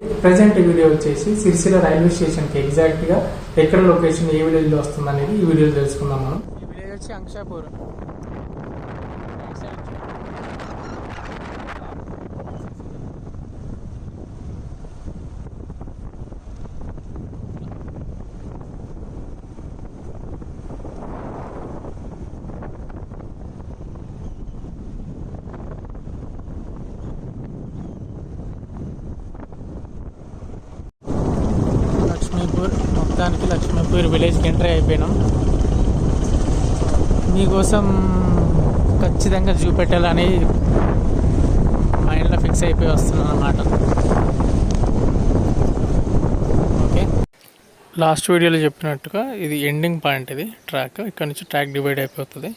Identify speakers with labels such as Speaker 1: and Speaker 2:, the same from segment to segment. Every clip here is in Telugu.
Speaker 1: ప్రజెంట్ వీడియో వచ్చేసి సిరిసిల్ల రైల్వే స్టేషన్కి ఎగ్జాక్ట్గా ఎక్కడ లొకేషన్ ఏ విలేజ్లో వస్తుంది అనేది ఈ వీడియోలో తెలుసుకుందాం మనం. ఈ విలేజ్ వచ్చి అంక్షాపూర్ లక్ష్మీపూర్ చిత్తూరు విలేజ్కి ఎంటర్ అయిపోయినాం. మీకోసం ఖచ్చితంగా చూపెట్టాలని మైండ్లో ఫిక్స్ అయిపోయి వస్తున్నాను అన్నమాట. ఓకే. లాస్ట్ వీడియోలో చెప్పినట్టుగా ఇది ఎండింగ్ పాయింట్ ఇది ట్రాక్. ఇక్కడ నుంచి ట్రాక్ డివైడ్ అయిపోతుంది.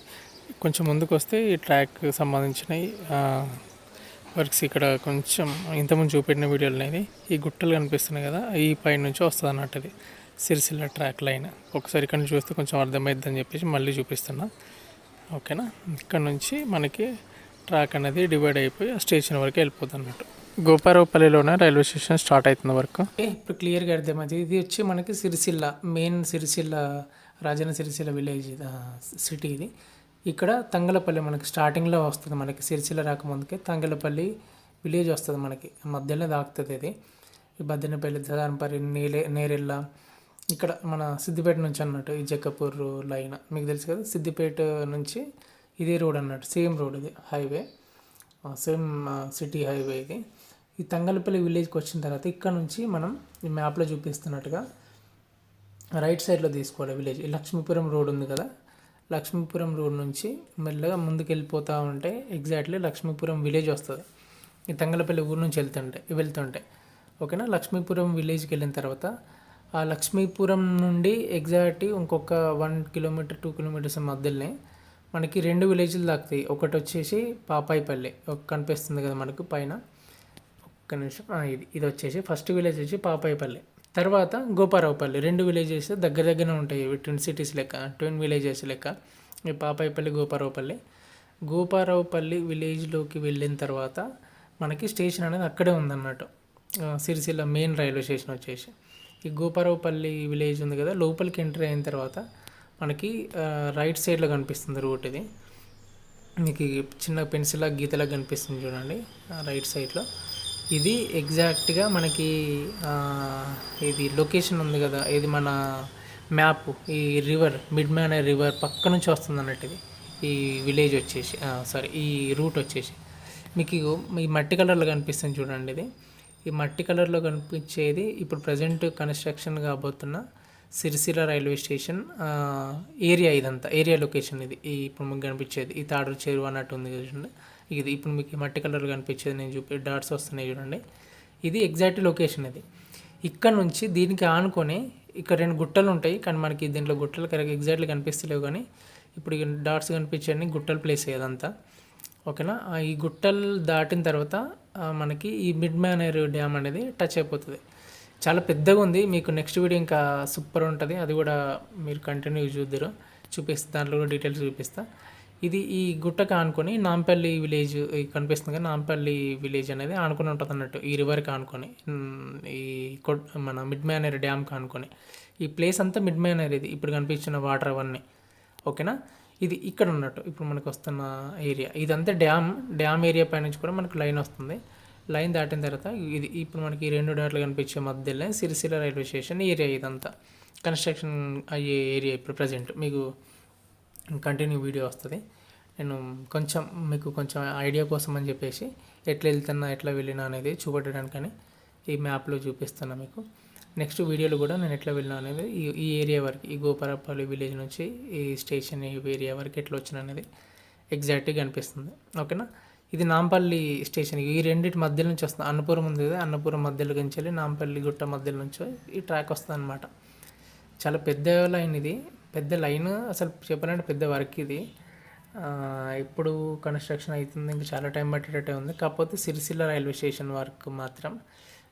Speaker 1: కొంచెం ముందుకు వస్తే ఈ ట్రాక్ సంబంధించిన వర్క్స్ ఇక్కడ కొంచెం ఇంతకుముందు చూపెట్టిన వీడియోలు అనేది ఈ గుట్టలు కనిపిస్తున్నాయి కదా ఈ పైన నుంచి వస్తుంది అన్నట్టు సిరిసిల్ల ట్రాక్ లైన్. ఒకసారి ఇక్కడ నుంచి చూస్తే కొంచెం అర్థమవుతుందని చెప్పేసి మళ్ళీ చూపిస్తున్నా. ఓకేనా? ఇక్కడ నుంచి మనకి ట్రాక్ అనేది డివైడ్ అయిపోయి ఆ స్టేషన్ వరకు వెళ్ళిపోతుంది అన్నట్టు గోపారావుపల్లిలోనే రైల్వే స్టేషన్ స్టార్ట్ అవుతుంది వరకు. ఇప్పుడు క్లియర్గా అర్థమైంది. ఇది వచ్చి మనకి Sircilla main Sircilla Rajanna Sircilla village city ఇది. ఇక్కడ తంగలపల్లి మనకి స్టార్టింగ్లో వస్తుంది మనకి సిరిసిల్ల రాకముందుకే. తంగలపల్లి విలేజ్ వస్తుంది మనకి. మధ్యలో దాకుతుంది ఇది. ఈ బద్దెనపల్లి దారంపల్లి నేలే నేరెళ్ళ ఇక్కడ మన సిద్దిపేట నుంచి అన్నట్టు ఈ జక్కపూర్ లైన్. మీకు తెలుసు కదా సిద్దిపేట నుంచి ఇదే రోడ్ అన్నట్టు సేమ్ రోడ్ ఇది హైవే. సేమ్ సిటీ హైవే ఇది. ఈ తంగలపల్లి విలేజ్కి వచ్చిన తర్వాత ఇక్కడ నుంచి మనం ఈ మ్యాప్లో చూపిస్తున్నట్టుగా రైట్ సైడ్లో తీసుకోవాలి విలేజ్. లక్ష్మీపురం రోడ్ ఉంది కదా లక్ష్మీపురం రోడ్ నుంచి మెల్లగా ముందుకు వెళ్ళిపోతూ ఉంటే ఎగ్జాక్ట్లీ లక్ష్మీపురం విలేజ్ వస్తుంది. ఈ తంగలపల్లి ఊరు నుంచి వెళ్తుంటే వెళ్తుంటే. ఓకేనా? లక్ష్మీపురం విలేజ్కి వెళ్ళిన తర్వాత ఆ లక్ష్మీపురం నుండి ఎగ్జాక్ట్ ఇంకొక వన్ కిలోమీటర్ టూ కిలోమీటర్స్ మధ్యలోనే మనకి రెండు విలేజ్లు తాకుతాయి ఒకటి వచ్చేసి పాపాయిపల్లి. ఒక కనిపిస్తుంది కదా మనకు పైన. ఒక్క నిమిషం. ఇది ఇది వచ్చేసి ఫస్ట్ విలేజ్ వచ్చి పాపాయిపల్లి. తర్వాత గోపారావుపల్లి. రెండు విలేజెస్ దగ్గర దగ్గర ఉంటాయి. ఇవి ట్విన్ సిటీస్ లెక్క ట్విన్ విలేజెస్ లెక్క. ఈ పాపాయిపల్లి గోపారావుపల్లి. గోపారావుపల్లి విలేజ్లోకి వెళ్ళిన తర్వాత మనకి స్టేషన్ అనేది అక్కడే ఉందన్నట్టు సిరిసిల్ల మెయిన్ రైల్వే స్టేషన్ వచ్చేసి. ఈ గోపారావుపల్లి విలేజ్ ఉంది కదా లోపలికి ఎంట్రీ అయిన తర్వాత మనకి రైట్ సైడ్లో కనిపిస్తుంది రూట్ ఇది. మీకు చిన్న పెన్సిల్ గీతలా కనిపిస్తుంది చూడండి రైట్ సైడ్లో. ఇది ఎగ్జాక్ట్గా మనకి ఇది లొకేషన్ ఉంది కదా ఇది మన మ్యాప్ ఈ రివర్ మిడ్ మ్యాన్ రివర్ పక్క నుంచి వస్తుంది అన్నట్టు ఇది. ఈ విలేజ్ వచ్చేసి సారీ ఈ రూట్ వచ్చేసి. మీకు ఈ మట్టి కలర్లో కనిపిస్తుంది చూడండి ఇది. ఈ మట్టి కలర్లో కనిపించేది ఇప్పుడు ప్రజెంట్ కన్స్ట్రక్షన్ కాబోతున్న సిరిసిల్ల రైల్వే స్టేషన్ ఏరియా ఇదంతా ఏరియా లొకేషన్ ఇది. ఈ ఇప్పుడు మీకు కనిపించేది ఈ తాడు చెరువు అన్నట్టు ఉంది చూడండి. ఇది ఇప్పుడు మీకు మట్టి కలర్ కనిపించేది నేను చూపి డాట్స్ వస్తున్నాయి చూడండి. ఇది ఎగ్జాక్ట్ లొకేషన్ ఇది. ఇక్కడ నుంచి దీనికి ఆనుకొని ఇక్కడ రెండు గుట్టలు ఉంటాయి కానీ మనకి దీంట్లో గుట్టలు కరెక్ట్ ఎగ్జాక్ట్లీ కనిపిస్తలేవు కానీ ఇప్పుడు డాట్స్ కనిపించండి గుట్టలు ప్లేస్ అయ్యేదంతా ఓకేనా? ఈ గుట్టలు దాటిన తర్వాత మనకి ఈ మిడ్ మ్యానర్ డ్యామ్ అనేది టచ్ అయిపోతుంది. చాలా పెద్దగా ఉంది. మీకు నెక్స్ట్ వీడియో ఇంకా సూపర్ ఉంటుంది. అది కూడా మీరు కంటిన్యూ చూద్దరు. చూపిస్తా దాంట్లో కూడా డీటెయిల్స్ చూపిస్తా. ఇది ఈ గుట్టకు ఆనుకొని నాంపల్లి విలేజ్ కనిపిస్తుంది కదా నాంపల్లి విలేజ్ అనేది ఆనుకొని ఉంటుంది అన్నట్టు. ఈ రివర్కి ఆనుకొని ఈ కొట్ మన మిడ్ మ్యానర్ డ్యామ్కి ఆనుకొని. ఈ ప్లేస్ అంతా మిడ్ మ్యానర్ ఇది. ఇప్పుడు కనిపించిన వాటర్ అవన్నీ. ఓకేనా? ఇది ఇక్కడ ఉన్నట్టు. ఇప్పుడు మనకు వస్తున్న ఏరియా ఇదంతా డ్యామ్ డ్యామ్ ఏరియా పై నుంచి కూడా మనకు లైన్ వస్తుంది. లైన్ దాటిన తర్వాత ఇది ఇప్పుడు మనకి రెండు డాట్లు కనిపించే మధ్యలో సిరిసిల్ల రైల్వే స్టేషన్ ఏరియా ఇదంతా. కన్స్ట్రక్షన్ అయ్యే ఏరియా ఇప్పుడు ప్రజెంట్ మీకు కంటిన్యూ వీడియో వస్తుంది. నేను కొంచెం మీకు కొంచెం ఐడియా కోసం అని చెప్పేసి ఎట్లా వెళ్తున్నా ఎట్లా వెళ్ళినా అనేది చూపెట్టడానికని ఈ మ్యాప్లో చూపిస్తున్నా మీకు. నెక్స్ట్ వీడియోలో కూడా నేను ఎట్లా వెళ్ళినా అనేది ఈ ఈ ఏరియా వరకు ఈ గోపరపల్లి విలేజ్ నుంచి ఈ స్టేషన్ ఈ ఏరియా వరకు ఎట్లా వచ్చినా అనేది ఎగ్జాక్ట్గా కనిపిస్తుంది. ఓకేనా? ఇది నాంపల్లి స్టేషన్. ఈ రెండింటి మధ్య నుంచి వస్తుంది. అన్నపురం ఉంది కదా అన్నపురం మధ్యలో నుంచి వెళ్ళి నాంపల్లి గుట్ట మధ్యలో నుంచి ఈ ట్రాక్ వస్తుంది అనమాట చాలా పెద్ద లైన్ ఇది. పెద్ద లైన్ అసలు చెప్పాలంటే పెద్ద వర్క్ ఇది. ఇప్పుడు కన్స్ట్రక్షన్ అవుతుంది ఇంకా చాలా టైం పట్టేటట్టే ఉంది. కాకపోతే సిరిసిల్ల రైల్వే స్టేషన్ వర్క్ మాత్రం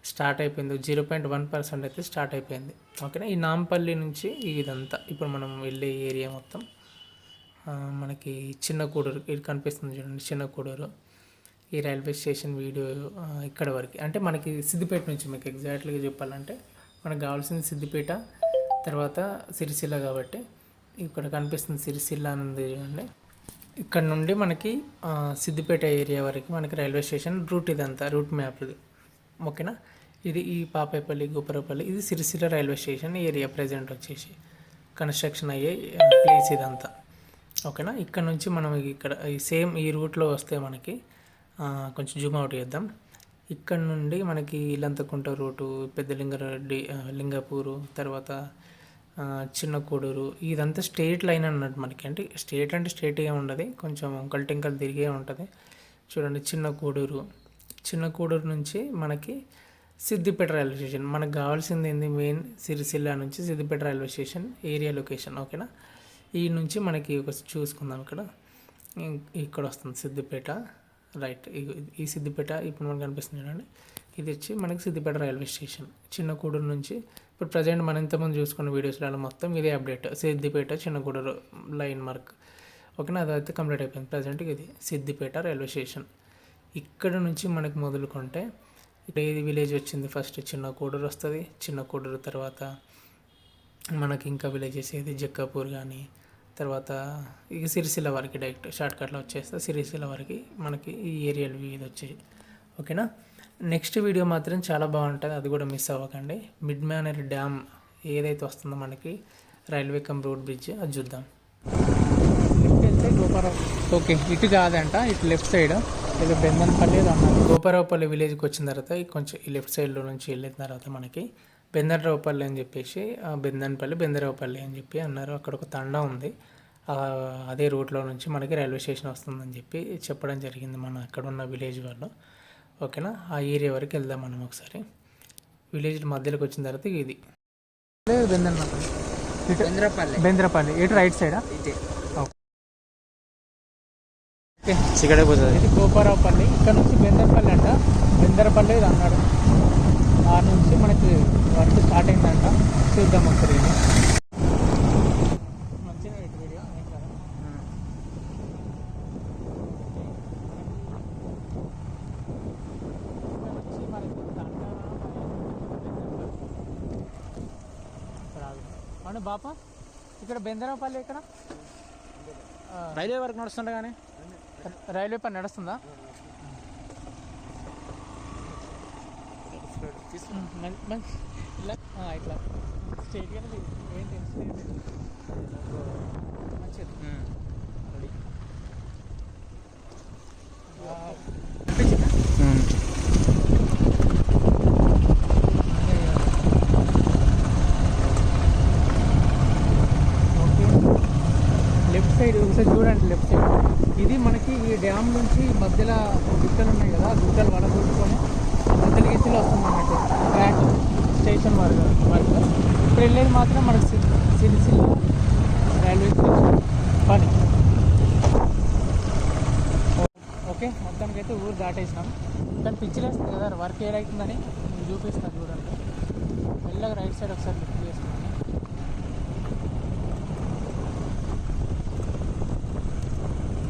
Speaker 1: స్టార్ట్ అయిపోయింది. జీరో పాయింట్ వన్ పర్సెంట్ అయితే స్టార్ట్ అయిపోయింది. ఓకేనా? ఈ నాంపల్లి నుంచి ఇదంతా ఇప్పుడు మనం వెళ్ళే ఏరియా మొత్తం మనకి చిన్న కూడూరు ఇది కనిపిస్తుంది చూడండి చిన్న కూడూరు. ఈ రైల్వే స్టేషన్ వీడియో ఇక్కడ వరకు. అంటే మనకి సిద్దిపేట నుంచి మీకు ఎగ్జాక్ట్లీగా చెప్పాలంటే మనకు కావాల్సింది సిద్దిపేట తర్వాత సిరిసిల్ల కాబట్టి ఇక్కడ కనిపిస్తుంది సిరిసిల్ల అని ఉంది చూడండి. ఇక్కడ నుండి మనకి సిద్దిపేట ఏరియా వరకు మనకి రైల్వే స్టేషన్ రూట్ ఇదంతా రూట్ మ్యాప్ ఇది ఓకేనా? ఇది ఈ పాపేపల్లి గోపురపల్లి ఇది Sircilla railway station area present వచ్చేసి. కన్స్ట్రక్షన్ అయ్యే ప్లేస్ ఇదంతా. ఓకేనా? ఇక్కడ నుంచి మనం ఇక్కడ ఈ సేమ్ ఈ రూట్లో వస్తే మనకి కొంచెం జూమ్ అవుట్ చేద్దాం. ఇక్కడ నుండి మనకి ఇల్లంతకుంట రూటు పెద్దలింగారెడ్డి ఆ, లింగపూరు తర్వాత చిన్న కోడూరు ఇదంతా స్టేట్ లైన్ అన్నట్టు మనకి. అంటే స్టేట్ అంటే స్టేట్గా ఉండదు కొంచెం కల్టింకల్ తిరిగే ఉంటుంది. చూడండి చిన్న కోడూరు. చిన్న కోడూరు నుంచి మనకి సిద్దిపేట రైల్వే స్టేషన్. మనకు కావాల్సింది ఏంది? మెయిన్ సిరిసిల్ల నుంచి Siddipet railway station area location ఓకేనా? ఈ నుంచి మనకి ఒక చూసుకుందాం ఇక్కడ. ఇక్కడ వస్తుంది సిద్దిపేట. రైట్ ఈ- ఈ సిద్దిపేట ఇప్పుడు మనకు కనిపిస్తుంది చూడండి. ఇది వచ్చి మనకి సిద్దిపేట రైల్వే స్టేషన్. చిన్న కూడూరు నుంచి ఇప్పుడు ప్రజెంట్ మనం ఇంతమంది చూసుకున్న వీడియోస్లలో మొత్తం ఇదే అప్డేట్. సిద్దిపేట చిన్న కూడూరు లైన్ మార్క్. ఓకేనా? అదైతే కంప్లీట్ అయిపోయింది. ప్రజెంట్ ఇది సిద్దిపేట రైల్వే స్టేషన్. ఇక్కడ నుంచి మనకి మొదలుకుంటే ఇక్కడ ఏది విలేజ్ వచ్చింది ఫస్ట్ చిన్న కూడూరు వస్తుంది. చిన్న కూడూరు తర్వాత మనకి ఇంకా విలేజెస్ ఏది జక్కాపూర్ కానీ తర్వాత ఇక సిరిసిల్ల వరకు డైరెక్ట్ షార్ట్కట్లో వచ్చేస్తే సిరిసిల్ల వరకు మనకి ఈ ఏరియాలు ఇది వచ్చాయి. ఓకేనా నెక్స్ట్ వీడియో మాత్రం చాలా బాగుంటుంది. అది కూడా మిస్ అవ్వకండి. మిడ్ మ్యానర్ డ్యామ్ ఏదైతే వస్తుందో మనకి రైల్వే కమ్ రోడ్ బ్రిడ్జ్ అది చూద్దాం. ఓకే ఇటు కాదంట ఇటు లెఫ్ట్ సైడ్ ఇది బెందన్పల్లి అన్నారు. గోపారావుపల్లి విలేజ్కి వచ్చిన తర్వాత కొంచెం ఈ లెఫ్ట్ సైడ్లో నుంచి వెళ్ళిన తర్వాత మనకి బెందరరావుపల్లి అని చెప్పేసి ఆ బెందన్పల్లి బెందరావుపల్లి అని చెప్పి అన్నారు. అక్కడ ఒక తండా ఉంది. ఆ, అదే రూట్లో నుంచి మనకి రైల్వే స్టేషన్ వస్తుందని చెప్పి చెప్పడం జరిగింది మన అక్కడ ఉన్న విలేజ్ వాళ్ళు. ఓకేనా? ఆ ఏరియా వరకు వెళ్దాం మనం ఒకసారి. విలేజ్ మధ్యలోకి వచ్చిన తర్వాత ఇది. బెందన్పల్లి.
Speaker 2: చంద్రపల్లి
Speaker 1: బెంద్రపల్లి ఇటు రైట్ సైడా? ఓకే.
Speaker 2: సిగడే పోతుంది
Speaker 1: ఇది గోపారావుపల్లి. ఇక్కడ నుంచి బెందరపల్లి అంట. బెందరపల్లి ఇది అన్నాడు. ఆ నుంచి మనకి వర్క్ స్టార్ట్ అయిందంట. చూద్దాం ఒకసారి ఇది. మంచిగా ఇక్కడ అవును బాపా ఇక్కడ బెందరాపల్లి ఇక్కడ
Speaker 2: రైల్వే వరకు నడుస్తుండే కానీ
Speaker 1: రైల్వే పని నడుస్తుందా? ఇట్లా. స్ట్రైట్గానే ఏం మంచిది. ఓకే. లెఫ్ట్ సైడ్ ఒకసారి చూడండి లెఫ్ట్ సైడ్. ఇది మనకి ఈ డ్యామ్ నుంచి మధ్యలో గుట్టలు ఉన్నాయి కదా గుట్టలు వడగొట్టుకొని మధ్యలో గెత్తిలో వస్తుంది అన్నట్టు ట్రాక్ స్టేషన్ వరకు వరకు ఇప్పుడు వెళ్ళేది మాత్రం మనకి సి- సిరిసిల్ల రైల్వే స్టేషన్ పని. ఓకే మొత్తానికి అయితే ఊరు దాటేసినాం. కానీ పిచ్చిలేస్తుంది కదా వర్క్ ఏడవుతుందని చూపిస్తాను చూడండి. మెల్లగా రైట్ సైడ్ ఒకసారి లిఫ్ట్ చేసుకున్నాను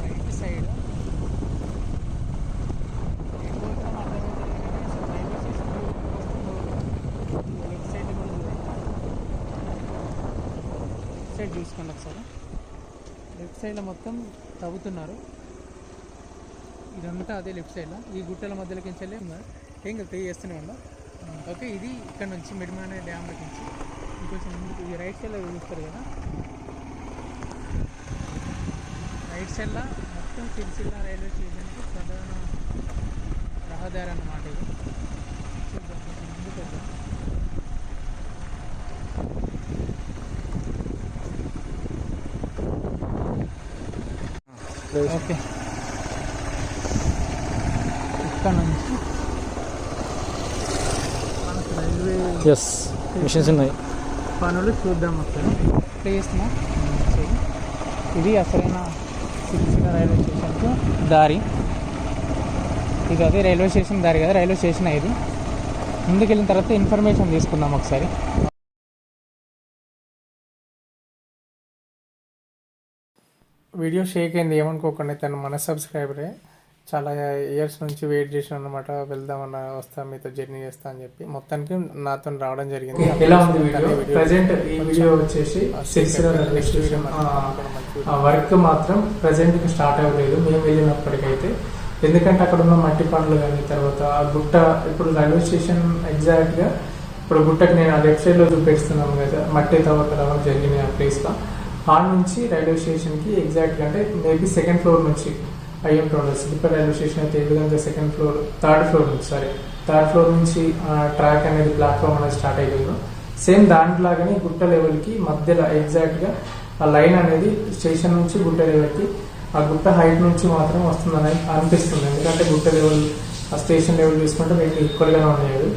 Speaker 1: రైట్ సైడ్ ఎటు పోతున్నాం అర్థమైతే లెఫ్ట్ సైడ్ కూడా లెఫ్ట్ సైడ్ చూసుకోండి ఒకసారి. లెఫ్ట్ సైడ్లో మొత్తం తవ్వుతున్నారు. ఇదంతా అదే లెఫ్ట్ సైడ్లో. ఈ గుట్టల మధ్యలోకి వెళ్ళి ఉన్నారు. ఏం కదా పే చేస్తూనే ఉన్నాం ఓకే ఇది ఇక్కడ నుంచి మిడిమానే డ్యామ్లోకి నుంచి ఇంకొంచెం ముందుకు ఈ రైట్ సైడ్లో చూస్తారు కదా. రైట్ సైడ్లో మొత్తం సిరిసిల్ల రైల్వే స్టేషన్కి ప్రధాన రహదారి అన్నమాట ఇది. చూద్దాం ముందుకు వెళ్దాం. ఓకే ఇక్కడ నుంచి మనకు రైల్వే
Speaker 2: ఎస్ మిషన్స్ ఉన్నాయి.
Speaker 1: పనులు చూద్దాం ఒకసారి ప్లే చేస్తున్నా చెయ్యి. ఇది అసలైన సిరిసిల్ల రైల్వే స్టేషన్కు దారి. ఇది అదే రైల్వే స్టేషన్ దారి కదా రైల్వే స్టేషన్ ఇది. ముందుకు వెళ్ళిన తర్వాత ఇన్ఫర్మేషన్ తీసుకుందాం ఒకసారి. వీడియో షేక్ అయింది ఏమనుకోకుండా. తను మన సబ్స్క్రైబరే.
Speaker 3: చాలా ఇయర్స్ నుంచి వెయిట్ చేసిన అనమాట వెళ్దామన్న వస్తా మీతో జర్నీ చేస్తా అని చెప్పి. మొత్తానికి నాతో రావడం జరిగింది.
Speaker 1: ఎలా ఉంది వీడియో? ప్రజెంట్ ఈ వీడియో వచ్చేసి వర్క్ మాత్రం ప్రజెంట్ స్టార్ట్ అవ్వలేదు. మేము వెళ్ళినప్పటికైతే. ఎందుకంటే అక్కడ ఉన్న మట్టి పనులు కానీ తర్వాత ఆ గుట్ట ఇప్పుడు రైల్వే స్టేషన్ ఎగ్జాక్ట్గా ఇప్పుడు గుట్టకి నేను ఆ లెఫ్ట్ సైడ్లో చూపిస్తున్నాను కదా మట్టి తవ్వకరావడం జరిగింది ఆ హాల్ నుంచి రైల్వే స్టేషన్కి ఎగ్జాక్ట్గా అంటే మేబీ సెకండ్ ఫ్లోర్ నుంచి అయ్యి ఉంటుంది స్లీపర్ రైల్వే స్టేషన్ అయితే ఏ విధంగా సెకండ్ ఫ్లోర్ థర్డ్ ఫ్లోర్ నుంచి సారీ థర్డ్ ఫ్లోర్ నుంచి ట్రాక్ అనేది ప్లాట్ఫామ్ అనేది స్టార్ట్ అయిపోయింది సేమ్ దాంట్లాగానే గుట్ట లెవెల్కి మధ్యలో ఎగ్జాక్ట్గా ఆ లైన్ అనేది స్టేషన్ నుంచి గుట్ట లెవెల్కి ఆ గుట్ట హైట్ నుంచి మాత్రం వస్తుందని అనిపిస్తుంది. ఎందుకంటే గుట్ట లెవెల్ ఆ స్టేషన్ లెవెల్ చూసుకుంటే మీకు ఈక్వల్గానే ఉన్నాయి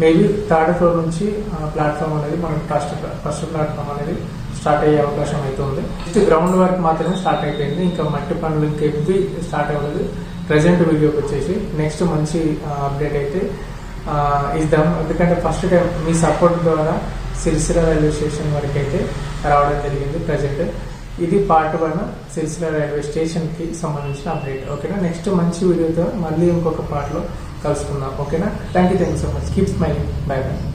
Speaker 1: మేబీ థర్డ్ ఫ్లోర్ నుంచి ప్లాట్ఫామ్ అనేది మనకి ఫస్ట్ ఫస్ట్ ప్లాట్ఫామ్ అనేది స్టార్ట్ అయ్యే అవకాశం అయితే ఉంది జస్ట్ గ్రౌండ్ వర్క్ మాత్రమే స్టార్ట్ అయిపోయింది. ఇంకా మట్టి పనులు ఇంకా స్టార్ట్ అవ్వలేదు. ప్రజెంట్ వీడియోకి వచ్చేసి నెక్స్ట్ మంచి అప్డేట్ అయితే ఇద్దాం ఎందుకంటే ఫస్ట్ టైం మీ సపోర్ట్ ద్వారా సిరిసిల రైల్వే స్టేషన్ వరకు అయితే రావడం జరిగింది ప్రజెంట్ ఇది పార్ట్ వన్ సిరిసిల రైల్వే స్టేషన్కి సంబంధించిన అప్డేట్ ఓకేనా నెక్స్ట్ మంచి వీడియోతో మళ్ళీ ఇంకొక పార్ట్లో కలుసుకుందాం. ఓకేనా thank you thank you so much keep smiling bye bye